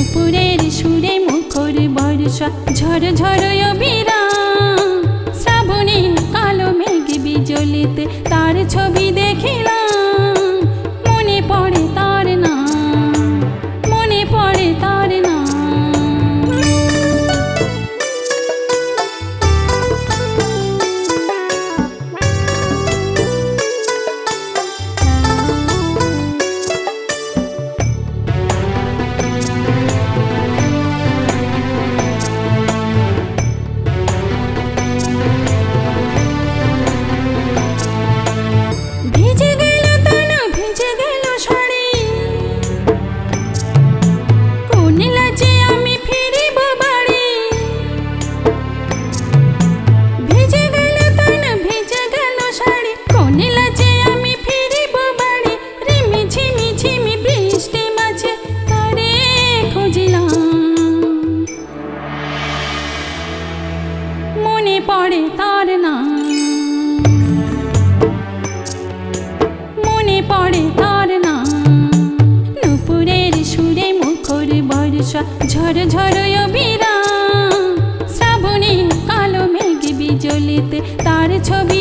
নুপুরের সুরে মুখর বর্ষা ঝড় ঝড় অবিরাম পড়ে তার না মনে পড়ে তার নাম। নুপুরের সুরে মুখর বর্ষা ঝড় ঝড় অবিরাম শ্রাবণে কালো মেঘ বিজলিতে তার ছবি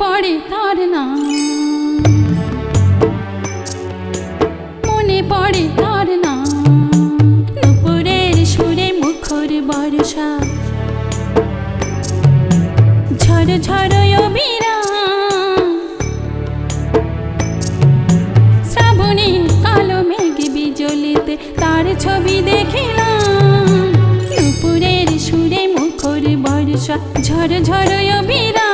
পড়ে তার নাম মনে পড়ে তার নাম নুপুরের সুরে মুখর বর্ষা। ঝড় ঝড় অবিরাম শ্রাবণে কালো মেঘ বিজলিতে তার ছবি দেখিলাম। নুপুরের সুরে মুখর বর্ষা। ঝড় ঝড় অবিরাম